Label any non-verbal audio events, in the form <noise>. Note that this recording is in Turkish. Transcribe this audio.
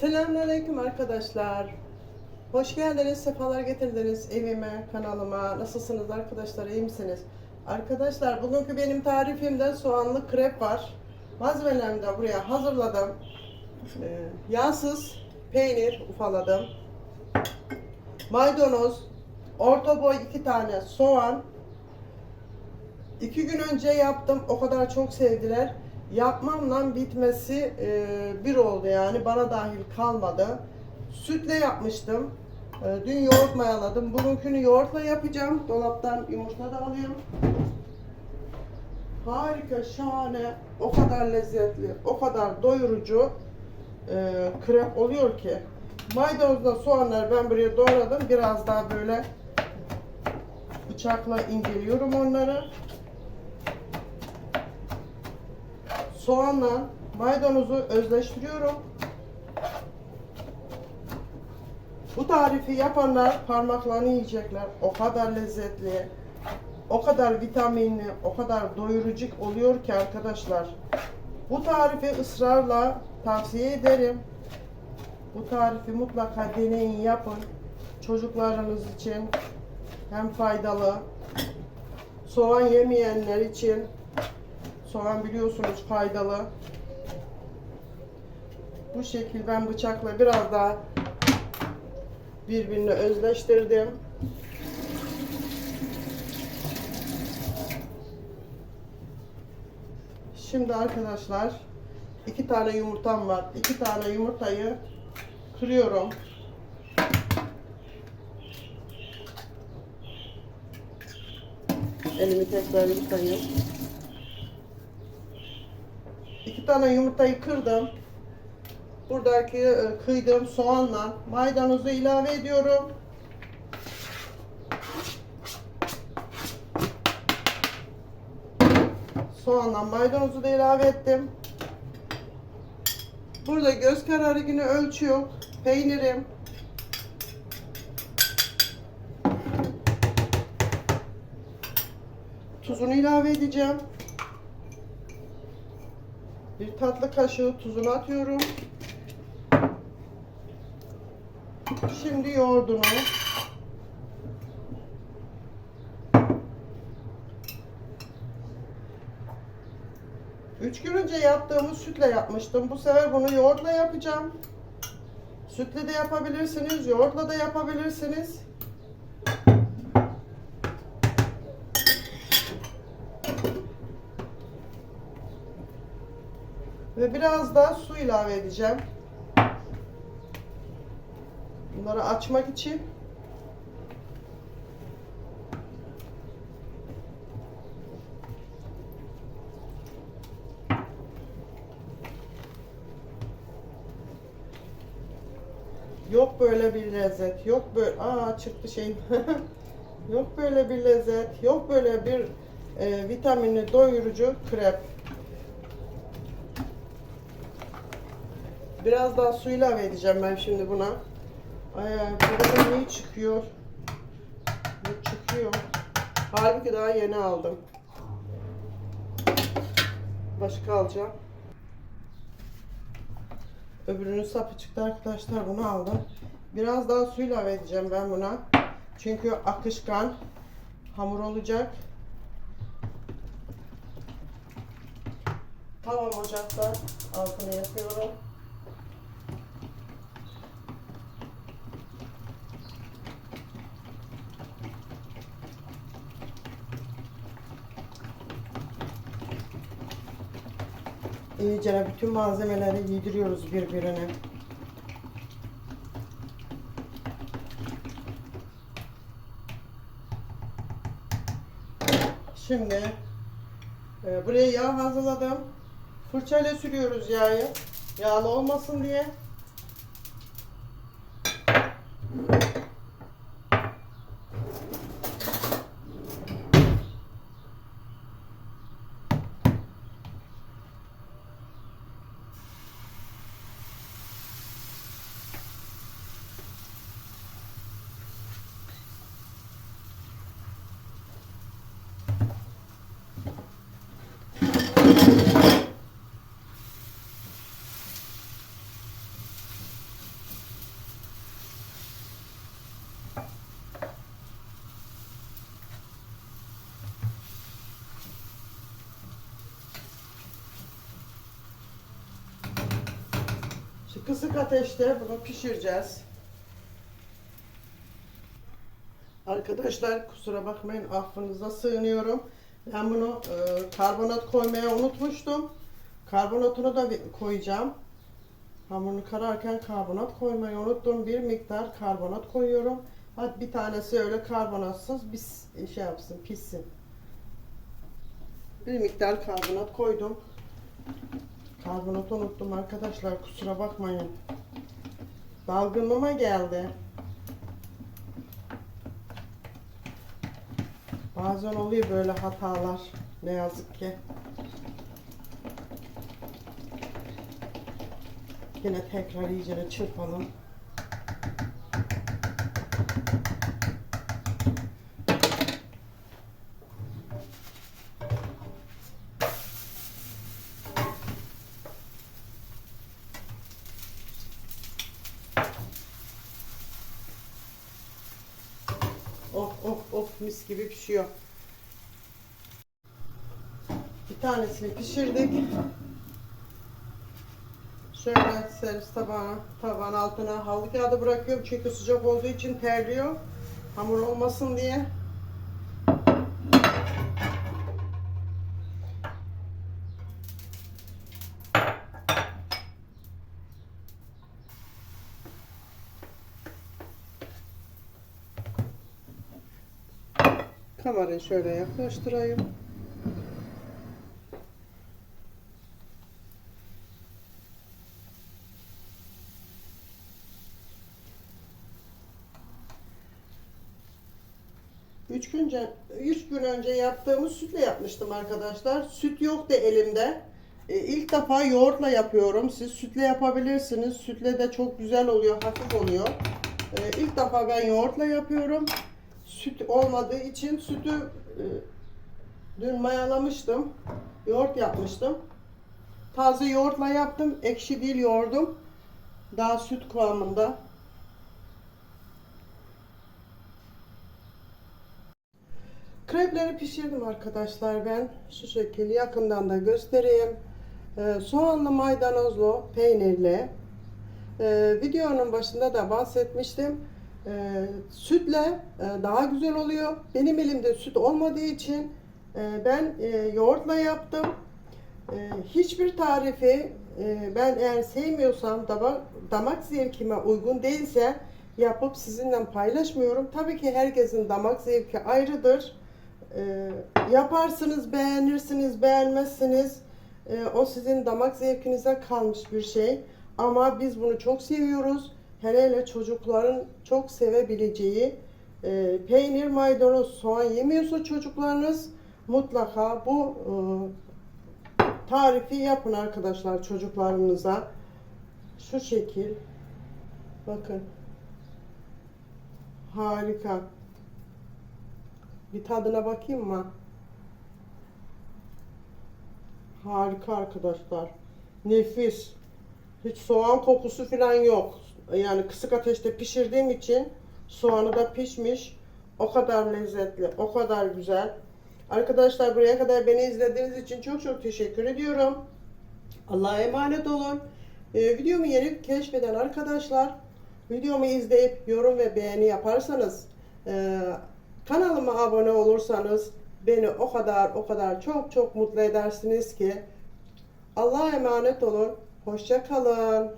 Selamünaleyküm arkadaşlar. Hoş geldiniz, sefalar getirdiniz evime, kanalıma. Nasılsınız arkadaşlar, iyi misiniz? Arkadaşlar bugünkü benim tarifimde soğanlı krep var. Malzemelerimi de buraya hazırladım. Ee, yağsız peynir ufaladım. Maydanoz, orta boy iki tane soğan. İki gün önce yaptım, o kadar çok sevdiler. Yapmamla bitmesi e, bir oldu yani bana dahil kalmadı. Sütle yapmıştım. E, dün yoğurt mayaladım. Bugünkünü yoğurtla yapacağım. Dolaptan yumurta da alıyorum. Harika, şahane, o kadar lezzetli, o kadar doyurucu e, krep oluyor ki. Maydanozla soğanları ben buraya doğradım. Biraz daha böyle bıçakla inceliyorum onları. Soğanla maydanozu özleştiriyorum. Bu tarifi yapanlar parmaklarını yiyecekler. O kadar lezzetli, o kadar vitaminli, o kadar doyurucu oluyor ki arkadaşlar. Bu tarifi ısrarla tavsiye ederim. Bu tarifi mutlaka deneyin, yapın. Çocuklarınız için hem faydalı, soğan yemeyenler için Soğan biliyorsunuz faydalı. Bu şekil ben bıçakla biraz daha birbirine özleştirdim. Şimdi arkadaşlar iki tane yumurtam var. İki tane yumurtayı kırıyorum. Elimi tekrar yıkayayım. İki tane yumurtayı kırdım. Buradaki e, kıydığım soğanla maydanozu ilave ediyorum. Soğanla maydanozu da ilave ettim. Burada göz kararı yine ölçü. Peynirim. Tuzunu ilave edeceğim. Bir tatlı kaşığı tuzunu atıyorum. Şimdi yoğurdunu Üç gün önce yaptığımız sütle yapmıştım. Bu sefer bunu yoğurtla yapacağım. Sütle de yapabilirsiniz, yoğurtla da yapabilirsiniz. Ve biraz daha su ilave edeceğim. Bunları açmak için. Yok böyle bir lezzet. Yok böyle aa çıktı şeyim. <laughs> yok böyle bir lezzet. Yok böyle bir e, vitaminli doyurucu krep. Biraz daha su ilave edeceğim ben şimdi buna. Ay ay burada ne çıkıyor? Ne çıkıyor? Halbuki daha yeni aldım. Başka alacağım. Öbürünün sapı çıktı arkadaşlar bunu aldım. Biraz daha su ilave edeceğim ben buna. Çünkü akışkan hamur olacak. Tamam ocakta altını yapıyorum. İyice bütün malzemeleri yediriyoruz birbirine. Şimdi e, buraya yağ hazırladım. Fırçayla sürüyoruz yağı. Yağlı olmasın diye. Kısık ateşte bunu pişireceğiz. Arkadaşlar kusura bakmayın affınıza sığınıyorum. Ben bunu e, karbonat koymaya unutmuştum. Karbonatını da koyacağım. Hamurunu kararken karbonat koymayı unuttum. Bir miktar karbonat koyuyorum. Hadi bir tanesi öyle karbonatsız bir şey yapsın, pişsin. Bir miktar karbonat koydum. Karbonatı unuttum arkadaşlar kusura bakmayın. Dalgınlığıma geldi. Bazen oluyor böyle hatalar. Ne yazık ki. Yine tekrar iyice çırpalım. Mis gibi pişiyor. Bir tanesini pişirdik. Şöyle servis tabağına, tabağın altına havlu kağıdı bırakıyorum çünkü sıcak olduğu için terliyor. Hamur olmasın diye. Kamerayı şöyle yaklaştırayım. Üç gün, önce, üç gün önce yaptığımız sütle yapmıştım arkadaşlar. Süt yoktu elimde. E, ilk defa yoğurtla yapıyorum. Siz sütle yapabilirsiniz. Sütle de çok güzel oluyor, hafif oluyor. E, ilk defa ben yoğurtla yapıyorum. Süt olmadığı için sütü e, dün mayalamıştım. Yoğurt yapmıştım. Taze yoğurtla yaptım. Ekşi değil yoğurdum. Daha süt kıvamında. Krepleri pişirdim arkadaşlar ben. Şu şekilde yakından da göstereyim. Ee, soğanlı maydanozlu peynirli. Ee, videonun başında da bahsetmiştim. Ee, sütle e, daha güzel oluyor. Benim elimde süt olmadığı için e, ben e, yoğurtla yaptım. E, hiçbir tarifi e, ben eğer sevmiyorsam damak, damak zevkime uygun değilse yapıp sizinle paylaşmıyorum. Tabii ki herkesin damak zevki ayrıdır. E, yaparsınız, beğenirsiniz, beğenmezsiniz. E, o sizin damak zevkinize kalmış bir şey. Ama biz bunu çok seviyoruz. Hele hele çocukların çok sevebileceği e, peynir, maydanoz, soğan yemiyorsa çocuklarınız mutlaka bu e, tarifi yapın arkadaşlar çocuklarınıza. Şu şekil. Bakın. Harika. Bir tadına bakayım mı? Harika arkadaşlar. Nefis. Hiç soğan kokusu falan yok. Yani kısık ateşte pişirdiğim için soğanı da pişmiş. O kadar lezzetli, o kadar güzel. Arkadaşlar buraya kadar beni izlediğiniz için çok çok teşekkür ediyorum. Allah'a emanet olun. Ee, videomu yeni keşfeden arkadaşlar videomu izleyip yorum ve beğeni yaparsanız e, kanalıma abone olursanız beni o kadar o kadar çok çok mutlu edersiniz ki Allah'a emanet olun. Hoşça kalın.